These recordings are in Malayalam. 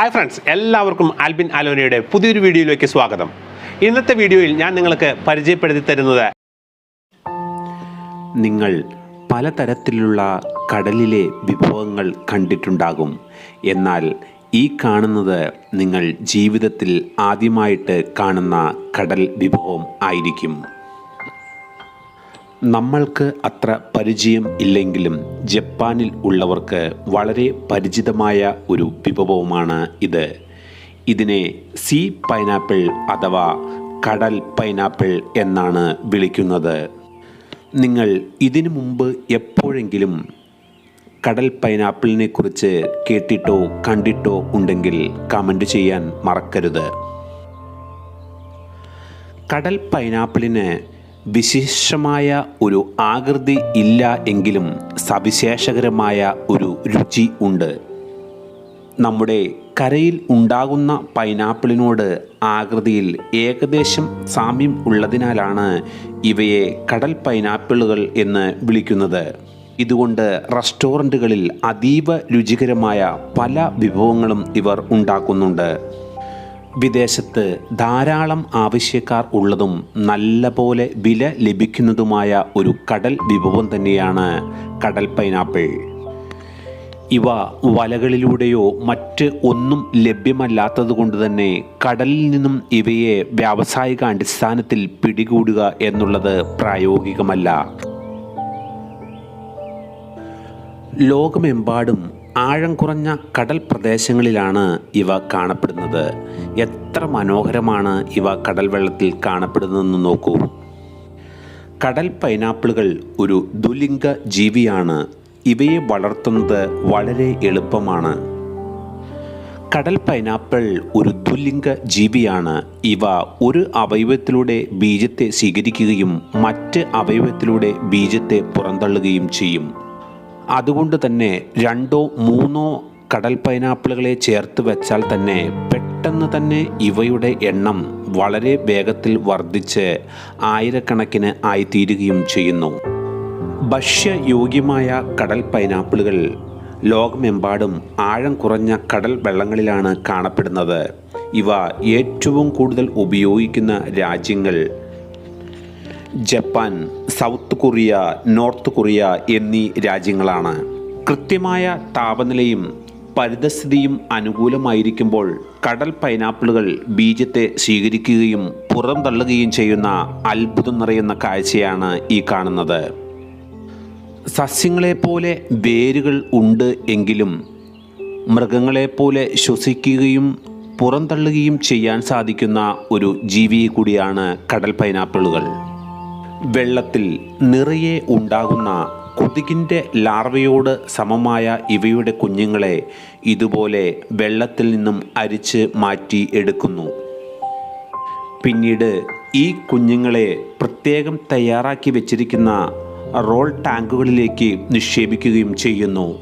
ഹായ് ഫ്രണ്ട്സ് എല്ലാവർക്കും ആൽബിൻ അലോനയുടെ പുതിയൊരു വീഡിയോയിലേക്ക് സ്വാഗതം. ഇന്നത്തെ വീഡിയോയിൽ ഞാൻ നിങ്ങൾക്ക് പരിചയപ്പെടുത്തി തരുന്നത് നിങ്ങൾ പലതരത്തിലുള്ള കടലിലെ വിഭവങ്ങൾ കണ്ടിട്ടുണ്ടാകും. എന്നാൽ ഈ കാണുന്നത് നിങ്ങൾ ജീവിതത്തിൽ ആദ്യമായിട്ട് കാണുന്ന കടൽ വിഭവം ആയിരിക്കും. നമ്മൾക്ക് അത്ര പരിചയം ഇല്ലെങ്കിലും ജപ്പാനിൽ ഉള്ളവർക്ക് വളരെ പരിചിതമായ ഒരു വിഭവമാണ് ഇത്. ഇതിനെ സീ പൈനാപ്പിൾ അഥവാ കടൽ പൈനാപ്പിൾ എന്നാണ് വിളിക്കുന്നത്. നിങ്ങൾ ഇതിനു മുമ്പ് എപ്പോഴെങ്കിലും കടൽ പൈനാപ്പിളിനെ കുറിച്ച് കേട്ടിട്ടോ കണ്ടിട്ടോ ഉണ്ടെങ്കിൽ കമന്റ് ചെയ്യാൻ മറക്കരുത്. കടൽ പൈനാപ്പിളിന് വിശേഷമായ ഒരു ആകൃതി ഇല്ല എങ്കിലും സവിശേഷകരമായ ഒരു രുചി ഉണ്ട്. നമ്മുടെ കരയിൽ ഉണ്ടാകുന്ന പൈനാപ്പിളിനോട് ആകൃതിയിൽ ഏകദേശം സാമ്യം ഉള്ളതിനാലാണ് ഇവയെ കടൽ പൈനാപ്പിളുകൾ എന്ന് വിളിക്കുന്നത്. ഇതുകൊണ്ട് റെസ്റ്റോറന്റുകളിൽ അതീവ രുചികരമായ പല വിഭവങ്ങളും ഇവർ ഉണ്ടാക്കുന്നുണ്ട്. വിദേശത്ത് ധാരാളം ആവശ്യക്കാർ ഉള്ളതും നല്ലപോലെ വില ലഭിക്കുന്നതുമായ ഒരു കടൽ വിഭവം തന്നെയാണ് കടൽ പൈനാപ്പിൾ. ഇവ വലകളിലൂടെയോ മറ്റ് ഒന്നും ലഭ്യമല്ലാത്തത് കൊണ്ട് തന്നെ കടലിൽ നിന്നും ഇവയെ വ്യാവസായിക അടിസ്ഥാനത്തിൽ പിടികൂടുക എന്നുള്ളത് പ്രായോഗികമല്ല. ലോകമെമ്പാടും ആഴം കുറഞ്ഞ കടൽ പ്രദേശങ്ങളിലാണ് ഇവ കാണപ്പെടുന്നത്. എത്ര മനോഹരമാണ് ഇവ കടൽ വെള്ളത്തിൽ കാണപ്പെടുന്നതെന്ന് നോക്കൂ. കടൽ പൈനാപ്പിളുകൾ ഒരു ദുലിംഗ ജീവിയാണ്. ഇവയെ വളർത്തുന്നത് വളരെ എളുപ്പമാണ്. കടൽ പൈനാപ്പിൾ ഒരു ദുലിംഗ ജീവിയാണ്. ഇവ ഒരു അവയവത്തിലൂടെ ബീജത്തെ സ്വീകരിക്കുകയും മറ്റ് അവയവത്തിലൂടെ ബീജത്തെ പുറന്തള്ളുകയും ചെയ്യും. അതുകൊണ്ട് തന്നെ രണ്ടോ മൂന്നോ കടൽ പൈനാപ്പിളുകളെ ചേർത്ത് വെച്ചാൽ തന്നെ പെട്ടെന്ന് തന്നെ ഇവയുടെ എണ്ണം വളരെ വേഗത്തിൽ വർദ്ധിച്ച് ആയിരക്കണക്കിന് ആയിത്തീരുകയും ചെയ്യുന്നു. ഭക്ഷ്യയോഗ്യമായ കടൽ പൈനാപ്പിളുകൾ ലോകമെമ്പാടും ആഴം കുറഞ്ഞ കടൽ വെള്ളങ്ങളിലാണ് കാണപ്പെടുന്നത്. ഇവ ഏറ്റവും കൂടുതൽ ഉപയോഗിക്കുന്ന രാജ്യങ്ങൾ Japan south Korea north Korea എന്നീ രാജ്യങ്ങളാണ്. കൃത്യമായ താപനിലയും പരിതസ്ഥിതിയും അനുകൂലമായിരിക്കുമ്പോൾ കടൽ പൈനാപ്പിളുകൾ ബീജത്തെ സ്വീകരിക്കുകയും പുറംതള്ളുകയും ചെയ്യുന്ന അത്ഭുതം നിറയുന്ന കാഴ്ചയാണ് ഈ കാണുന്നത്. സസ്യങ്ങളെപ്പോലെ വേരുകൾ ഉണ്ട് എങ്കിലും മൃഗങ്ങളെപ്പോലെ ശ്വസിക്കുകയും പുറന്തള്ളുകയും ചെയ്യാൻ സാധിക്കുന്ന ഒരു ജീവിയെ കൂടിയാണ് കടൽ പൈനാപ്പിളുകൾ. വെള്ളത്തിൽ നിറയെ ഉണ്ടാകുന്ന കൊതുകിന്റെ ലാർവയോട് സമമായ ഇവയുടെ കുഞ്ഞുങ്ങളെ ഇതുപോലെ വെള്ളത്തിൽ നിന്നും അരിച്ച് മാറ്റി എടുക്കുന്നു. പിന്നീട് ഈ കുഞ്ഞുങ്ങളെ പ്രത്യേകം തയ്യാറാക്കി വെച്ചിരിക്കുന്ന റോൾ ടാങ്കുകളിലേക്ക് നിക്ഷേപിക്കുകയും ചെയ്യുന്നു.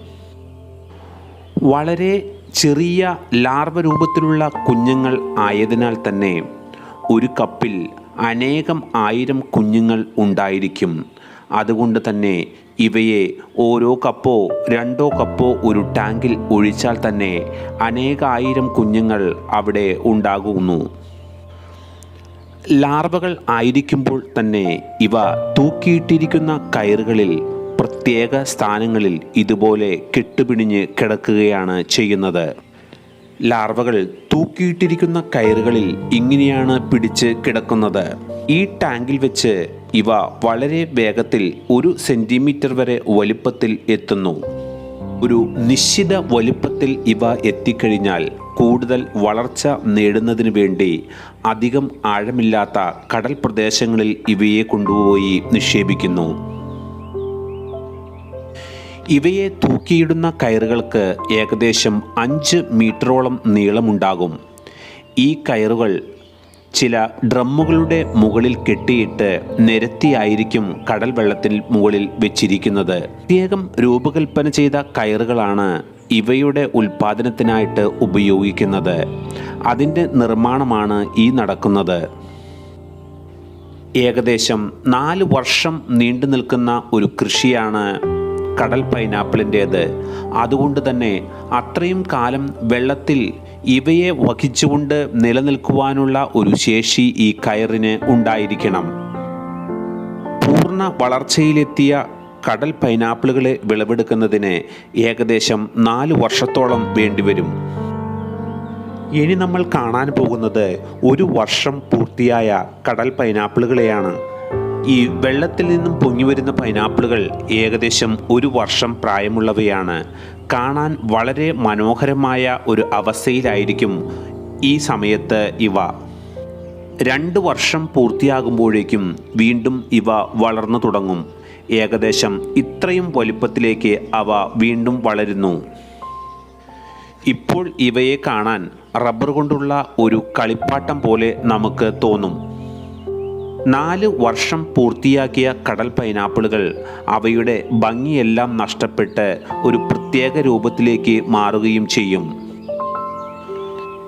വളരെ ചെറിയ ലാർവ രൂപത്തിലുള്ള കുഞ്ഞുങ്ങൾ ആയതിനാൽ തന്നെ ഒരു കപ്പിൽ അനേകം ആയിരം കുഞ്ഞുങ്ങൾ ഉണ്ടായിരിക്കും. അതുകൊണ്ട് തന്നെ ഇവയെ ഓരോ കപ്പോ രണ്ടോ കപ്പോ ഒരു ടാങ്കിൽ ഒഴിച്ചാൽ തന്നെ അനേകായിരം കുഞ്ഞുങ്ങൾ അവിടെ ഉണ്ടാകുന്നു. ലാർവകൾ ആയിരിക്കുമ്പോൾ തന്നെ ഇവ തൂക്കിയിട്ടിരിക്കുന്ന കയറുകളിൽ പ്രത്യേക സ്ഥാനങ്ങളിൽ ഇതുപോലെ കെട്ടുപിടിഞ്ഞ് കിടക്കുകയാണ് ചെയ്യുന്നത്. ലാർവകൾ തൂക്കിയിട്ടിരിക്കുന്ന കയറുകളിൽ ഇങ്ങനെയാണ് പിടിച്ച് കിടക്കുന്നത്. ഈ ടാങ്കിൽ വെച്ച് ഇവ വളരെ വേഗത്തിൽ ഒരു സെന്റിമീറ്റർ വരെ വലുപ്പത്തിൽ എത്തുന്നു. ഒരു നിശ്ചിത വലുപ്പത്തിൽ ഇവ എത്തിക്കഴിഞ്ഞാൽ കൂടുതൽ വളർച്ച നേടുന്നതിന് വേണ്ടി അധികം ആഴമില്ലാത്ത കടൽ പ്രദേശങ്ങളിൽ ഇവയെ കൊണ്ടുപോയി നിക്ഷേപിക്കുന്നു. ഇവയെ തൂക്കിയിടുന്ന കയറുകൾക്ക് ഏകദേശം അഞ്ച് മീറ്ററോളം നീളമുണ്ടാകും. ഈ കയറുകൾ ചില ഡ്രമ്മുകളുടെ മുകളിൽ കെട്ടിയിട്ട് നിരത്തിയായിരിക്കും കടൽ വെള്ളത്തിൽ മുകളിൽ വെച്ചിരിക്കുന്നത്. പ്രത്യേകം രൂപകൽപ്പന ചെയ്ത കയറുകളാണ് ഇവയുടെ ഉൽപാദനത്തിനായിട്ട് ഉപയോഗിക്കുന്നത്. അതിന്റെ നിർമ്മാണമാണ് ഈ നടക്കുന്നത്. ഏകദേശം നാല് വർഷം നീണ്ടു നിൽക്കുന്ന ഒരു കൃഷിയാണ് കടൽ പൈനാപ്പിളിന്റേത്. അതുകൊണ്ട് തന്നെ അത്രയും കാലം വെള്ളത്തിൽ ഇവയെ വഹിച്ചുകൊണ്ട് നിലനിൽക്കുവാനുള്ള ഒരു ശേഷി ഈ കയറിന് ഉണ്ടായിരിക്കണം. പൂർണ വളർച്ചയിലെത്തിയ കടൽ പൈനാപ്പിളുകളെ വിളവെടുക്കുന്നതിന് ഏകദേശം നാല് വർഷത്തോളം വേണ്ടിവരും. ഇനി നമ്മൾ കാണാൻ പോകുന്നത് ഒരു വർഷം പൂർത്തിയായ കടൽ പൈനാപ്പിളുകളെയാണ്. ഈ വെള്ളത്തിൽ നിന്നും പൊങ്ങിവരുന്ന പൈനാപ്പിളുകൾ ഏകദേശം ഒരു വർഷം പ്രായമുള്ളവയാണ്. കാണാൻ വളരെ മനോഹരമായ ഒരു അവസ്ഥയിലായിരിക്കും ഈ സമയത്ത് ഇവ. രണ്ട് വർഷം പൂർത്തിയാകുമ്പോഴേക്കും വീണ്ടും ഇവ വളർന്നു തുടങ്ങും. ഏകദേശം ഇത്രയും വലിപ്പത്തിലേക്ക് അവ വീണ്ടും വളരുന്നു. ഇപ്പോൾ ഇവയെ കാണാൻ റബ്ബർ കൊണ്ടുള്ള ഒരു കളിപ്പാട്ടം പോലെ നമുക്ക് തോന്നും. നാല് വർഷം പൂർത്തിയാക്കിയ കടൽ പൈനാപ്പിളുകൾ അവയുടെ ഭംഗിയെല്ലാം നഷ്ടപ്പെട്ട് ഒരു പ്രത്യേക രൂപത്തിലേക്ക് മാറുകയും ചെയ്യും.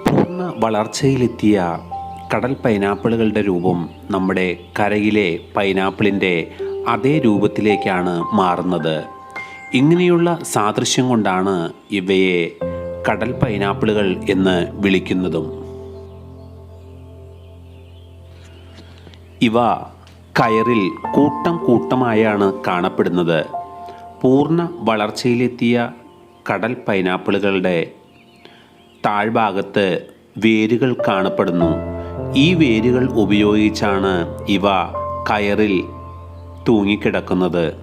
പൂർണ വളർച്ചയിലെത്തിയ കടൽ പൈനാപ്പിളുകളുടെ രൂപം നമ്മുടെ കരയിലെ പൈനാപ്പിളിന്റെ അതേ രൂപത്തിലേക്കാണ് മാറുന്നത്. ഇങ്ങനെയുള്ള സാദൃശ്യം കൊണ്ടാണ് ഇവയെ കടൽ പൈനാപ്പിളുകൾ എന്ന് വിളിക്കുന്നതും. ഇവ കയറിൽ കൂട്ടം കൂട്ടമായാണ് കാണപ്പെടുന്നത്. പൂർണ വളർച്ചയിലെത്തിയ കടൽ പൈനാപ്പിളുകളുടെ താഴ്ഭാഗത്ത് വേരുകൾ കാണപ്പെടുന്നു. ഈ വേരുകൾ ഉപയോഗിച്ചാണ് ഇവ കയറിൽ തൂങ്ങിക്കിടക്കുന്നത്.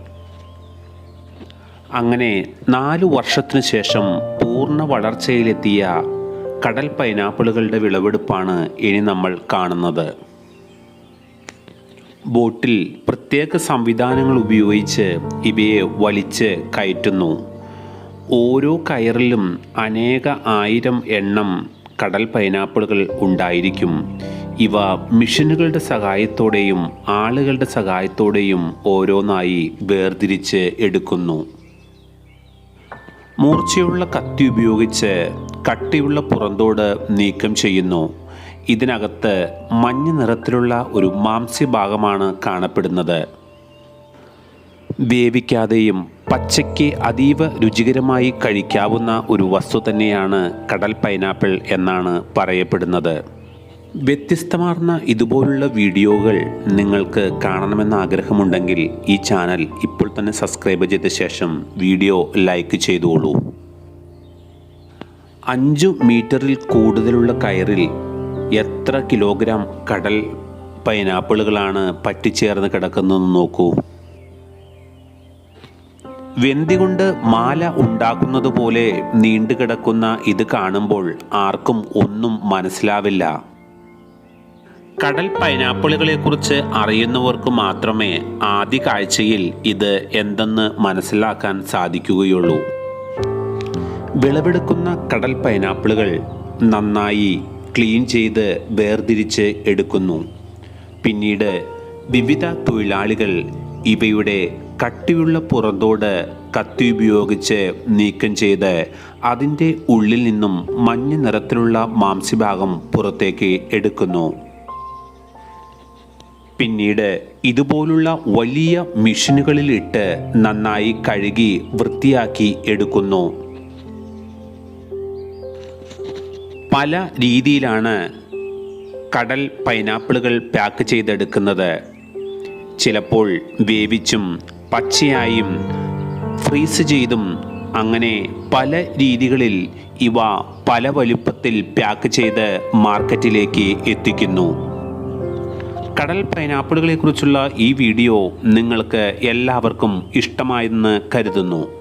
അങ്ങനെ നാലു വർഷത്തിനു ശേഷം പൂർണ വളർച്ചയിലെത്തിയ കടൽ പൈനാപ്പിളുകളുടെ വിളവെടുപ്പാണ് ഇനി നമ്മൾ കാണുന്നത്. ബോട്ടിൽ പ്രത്യേക സംവിധാനങ്ങൾ ഉപയോഗിച്ച് ഇവയെ വലിച്ച് കയറ്റുന്നു. ഓരോ കയറിലും അനേക ആയിരം എണ്ണം കടൽ പൈനാപ്പിളുകൾ ഉണ്ടായിരിക്കും. ഇവ മിഷനുകളുടെ സഹായത്തോടെയും ആളുകളുടെ സഹായത്തോടെയും ഓരോന്നായി വേർതിരിച്ച് എടുക്കുന്നു. മൂർച്ചയുള്ള കത്തി ഉപയോഗിച്ച് കട്ടിയുള്ള പുറന്തോട് നീക്കം ചെയ്യുന്നു. ഇതിനകത്ത് മഞ്ഞ നിറത്തിലുള്ള ഒരു മാംസ്യഭാഗമാണ് കാണപ്പെടുന്നത്. വേവിക്കാതെയും പച്ചയ്ക്ക് അതീവ രുചികരമായി കഴിക്കാവുന്ന ഒരു വസ്തു തന്നെയാണ് കടൽ പൈനാപ്പിൾ എന്നാണ് പറയപ്പെടുന്നത്. വ്യത്യസ്തമാർന്ന ഇതുപോലുള്ള വീഡിയോകൾ നിങ്ങൾക്ക് കാണണമെന്ന ആഗ്രഹമുണ്ടെങ്കിൽ ഈ ചാനൽ ഇപ്പോൾ തന്നെ സബ്സ്ക്രൈബ് ചെയ്ത ശേഷം വീഡിയോ ലൈക്ക് ചെയ്തോളൂ. അഞ്ചു മീറ്ററിൽ കൂടുതലുള്ള കയറിൽ എത്ര കിലോഗ്രാം കടൽ പൈനാപ്പിളുകളാണ് പറ്റിച്ചേർന്ന് കിടക്കുന്നതെന്ന് നോക്കൂ. വെന്തി കൊണ്ട് മാല ഉണ്ടാക്കുന്നത് പോലെ നീണ്ടുകിടക്കുന്ന ഇത് കാണുമ്പോൾ ആർക്കും ഒന്നും മനസ്സിലാവില്ല. കടൽ പൈനാപ്പിളുകളെക്കുറിച്ച് അറിയുന്നവർക്ക് മാത്രമേ ആദ്യ കാഴ്ചയിൽ ഇത് എന്തെന്ന് മനസ്സിലാക്കാൻ സാധിക്കുകയുള്ളൂ. വിളവെടുക്കുന്ന കടൽ പൈനാപ്പിളുകൾ നന്നായി ക്ലീൻ ചെയ്ത് വേർതിരിച്ച് എടുക്കുന്നു. പിന്നീട് വിവിധ തൊഴിലാളികൾ ഇവയുടെ കട്ടിയുള്ള പുറന്തോട് കത്തി ഉപയോഗിച്ച് നീക്കം ചെയ്ത് അതിന്റെ ഉള്ളിൽ നിന്നും മഞ്ഞ നിറത്തിലുള്ള മാംസ്യഭാഗം പുറത്തേക്ക് എടുക്കുന്നു. പിന്നീട് ഇതുപോലുള്ള വലിയ മെഷീനുകളിലിട്ട് നന്നായി കഴുകി വൃത്തിയാക്കി എടുക്കുന്നു. പല രീതിയിലാണ് കടൽ പൈനാപ്പിളുകൾ പാക്ക് ചെയ്തെടുക്കുന്നത്. ചിലപ്പോൾ വേവിച്ചും പച്ചയായും ഫ്രീസ് ചെയ്തും അങ്ങനെ പല രീതികളിൽ ഇവ പല വലുപ്പത്തിൽ പാക്ക് ചെയ്ത് മാർക്കറ്റിലേക്ക് എത്തിക്കുന്നു. കടൽ പൈനാപ്പിളുകളെക്കുറിച്ചുള്ള ഈ വീഡിയോ നിങ്ങൾക്ക് എല്ലാവർക്കും ഇഷ്ടമായെന്ന് കരുതുന്നു.